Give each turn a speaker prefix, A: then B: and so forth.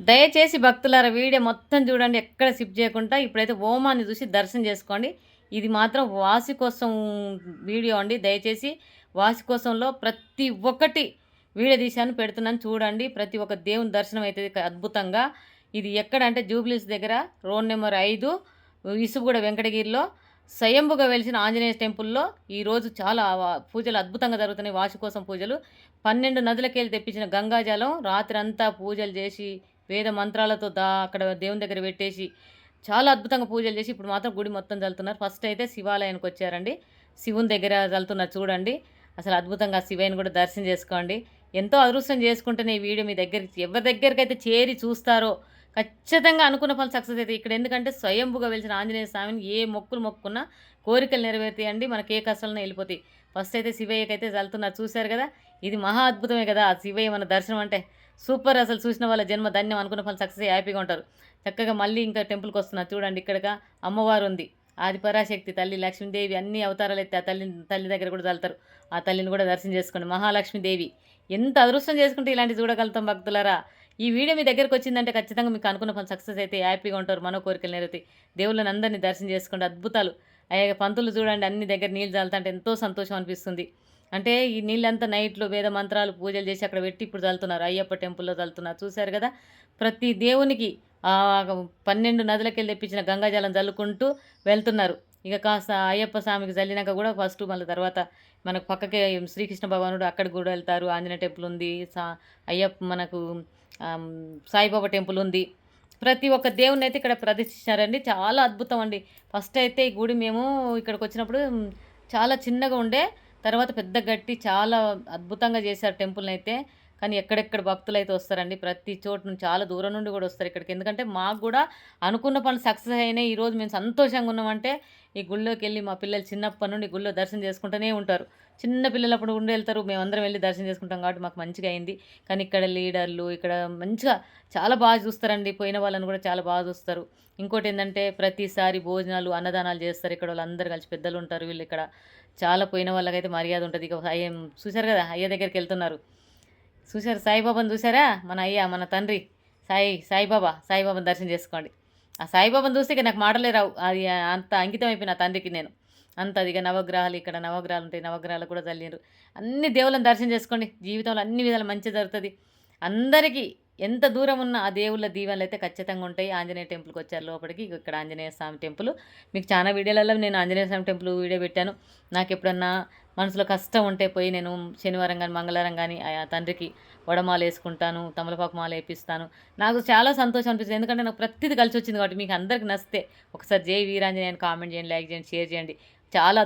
A: దయచేసి భక్తులారా వీడియో మొత్తం చూడండి ఎక్కడ సిప్ చేయకుండా. ఇప్పుడైతే హోమాన్ని చూసి దర్శనం చేసుకోండి. ఇది మాత్రం వాసి కోసం వీడియో అండి. దయచేసి వాసి కోసంలో ప్రతి ఒక్కటి వీడియో తీశాను పెడుతున్నాను చూడండి. ప్రతి ఒక్క దేవుని దర్శనం అవుతుంది అద్భుతంగా. ఇది ఎక్కడ అంటే జూబ్లీస్ దగ్గర రోడ్ నెంబర్ ఐదు ఇసుగూడ వెంకటగిరిలో. స్వయంభుగా వెలిసిన ఆంజనేయ టెంపుల్లో ఈరోజు చాలా పూజలు అద్భుతంగా జరుగుతున్నాయి వాసి కోసం పూజలు. పన్నెండు నదులకెళ్ళి తెప్పించిన గంగాజలం రాత్రి అంతా పూజలు చేసి వేద మంత్రాలతో దా అక్కడ దేవుని దగ్గర పెట్టేసి చాలా అద్భుతంగా పూజలు చేసి ఇప్పుడు మాత్రం గుడి మొత్తం చల్లుతున్నారు ఫస్ట్ అయితే శివాలయానికి వచ్చారండి. శివుని దగ్గర చల్లుతున్నారు చూడండి. అసలు అద్భుతంగా శివయ్యని కూడా దర్శనం చేసుకోండి. ఎంతో అదృష్టం చేసుకుంటేనే ఈ వీడియో మీ దగ్గరికి ఎవరి దగ్గరికి అయితే చేరి చూస్తారో ఖచ్చితంగా అనుకున్న పనులు సక్సెస్ అవుతాయి ఇక్కడ ఎందుకంటే స్వయంభుగా వెలిసిన ఆంజనేయ స్వామిని ఏ మొక్కులు మొక్కున్నా కోరికలు నెరవేరుతాయండి. మనకి ఏ కష్టాలను వెళ్ళిపోతాయి. ఫస్ట్ అయితే శివయ్యకైతే చల్లుతున్నారు చూశారు కదా? ఇది మహా అద్భుతమే కదా? ఆ శివయ్య మన దర్శనం అంటే సూపర్ అసలు చూసిన వాళ్ళ జన్మ ధన్యం అనుకున్న పనులు సక్సెస్ అయ్యి హ్యాపీగా ఉంటారు. చక్కగా మళ్ళీ ఇంకా టెంపుల్కి వస్తున్నారు. చూడండి ఇక్కడగా అమ్మవారు ఉంది. ఆది పరాశక్తి తల్లి లక్ష్మీదేవి అన్ని అవతారాలు అయితే ఆ తల్లి తల్లి దగ్గర కూడా తలుతారు. ఆ తల్లిని కూడా దర్శనం చేసుకోండి. మహాలక్ష్మీదేవి ఎంత అదృష్టం చేసుకుంటే ఇలాంటివి చూడగలుగుతాం భక్తులరా. ఈ వీడియో మీ దగ్గరకు వచ్చిందంటే ఖచ్చితంగా మీకు అనుకున్న పని సక్సెస్ అయితే హ్యాపీగా ఉంటారు. మనో కోరికలు నెరవేరుతాయి. దేవుళ్ళని అందరినీ దర్శనం చేసుకోండి. అద్భుతాలు. అయ్యా పంతులు చూడండి అన్ని దగ్గర నీళ్ళు చల్లుతుంటే ఎంతో సంతోషం అనిపిస్తుంది. అంటే ఈ నీళ్ళంతా నైట్లో వేద మంత్రాలు పూజలు చేసి అక్కడ పెట్టి ఇప్పుడు చల్లుతున్నారు అయ్యప్ప టెంపుల్లో చల్లుతున్నారు చూశారు కదా? ప్రతి దేవునికి పన్నెండు నదులకెళ్ళి తెప్పించిన గంగాజలం చల్లుకుంటూ వెళ్తున్నారు. ఇక కాస్త అయ్యప్ప స్వామికి చల్లినాక కూడా ఫస్ట్ మళ్ళీ తర్వాత మనకు పక్కకే శ్రీకృష్ణ భగవానుడు అక్కడికి కూడా వెళ్తారు. ఆంజనేయ టెంపుల్ ఉంది. సా అయ్యప్ప మనకు సాయిబాబా టెంపుల్ ఉంది. ప్రతి ఒక్క దేవుని అయితే ఇక్కడ ప్రదర్శించారండి చాలా అద్భుతం అండి. ఫస్ట్ అయితే ఈ గుడి మేము ఇక్కడికి వచ్చినప్పుడు చాలా చిన్నగా ఉండే తర్వాత పెద్ద గట్టి చాలా అద్భుతంగా చేశారు టెంపుల్ని అయితే. కానీ ఎక్కడెక్కడ భక్తులు అయితే వస్తారండి ప్రతి చోటు నుంచి చాలా దూరం నుండి కూడా వస్తారు ఇక్కడికి. ఎందుకంటే మాకు కూడా అనుకున్న పనులు సక్సెస్ అయినాయి. ఈరోజు మేము సంతోషంగా ఉన్నామంటే ఈ గుళ్ళోకి వెళ్ళి మా పిల్లలు చిన్నప్పటి నుండి గుళ్ళో దర్శనం చేసుకుంటూనే ఉంటారు. చిన్న పిల్లలప్పుడు ఉండి వెళ్తారు. మేము అందరం వెళ్ళి దర్శనం చేసుకుంటాం కాబట్టి మాకు మంచిగా అయింది. కానీ ఇక్కడ లీడర్లు ఇక్కడ మంచిగా చాలా బాగా చూస్తారండి. పోయిన వాళ్ళని కూడా చాలా బాగా చూస్తారు. ఇంకోటి ఏంటంటే ప్రతిసారి భోజనాలు అన్నదానాలు చేస్తారు. ఇక్కడ వాళ్ళందరూ కలిసి పెద్దలు ఉంటారు. వీళ్ళు ఇక్కడ చాలా పోయిన వాళ్ళకైతే మర్యాద ఉంటుంది. ఇక అయ్య చూశారు కదా అయ్య దగ్గరికి వెళ్తున్నారు. చూశారు? సాయిబాబాను చూసారా మన అయ్య మన తండ్రి. సాయి సాయిబాబా సాయిబాబాను దర్శనం చేసుకోండి. ఆ సాయిబాబాను చూస్తే ఇక నాకు మాటలే రావు. అది అంత అంకితం అయిపోయిన తండ్రికి నేను. అంత ఇక నవగ్రహాలు ఇక్కడ నవగ్రహాలు ఉంటాయి నవగ్రహాలు కూడా చల్లినారు అన్ని దేవుళ్ళని దర్శనం చేసుకోండి. జీవితంలో అన్ని విధాలు మంచి జరుగుతుంది. అందరికీ ఎంత దూరం ఉన్న ఆ దేవుళ్ళ దీవెనలు అయితే ఖచ్చితంగా ఉంటాయి. ఆంజనేయ టెంపుల్కి వచ్చారు లోపలికి ఇక్కడ ఆంజనేయ స్వామి టెంపుల్. మీకు చాలా వీడియోలలో నేను ఆంజనేయ స్వామి టెంపుల్ వీడియో పెట్టాను. నాకు ఎప్పుడన్నా మనసులో కష్టం ఉంటే పోయి నేను శనివారం కానీ మంగళవారం కానీ ఆ తండ్రికి వడమాల వేసుకుంటాను తమలపాకు మాల వేపిస్తాను. నాకు చాలా సంతోషం అనిపిస్తుంది. ఎందుకంటే నాకు ప్రతిదీ కలిసి వచ్చింది కాబట్టి మీకు అందరికి నచ్చితే ఒకసారి జై వీరాంజనేయని కామెంట్ చేయండి లైక్ చేయండి షేర్ చేయండి. చాలా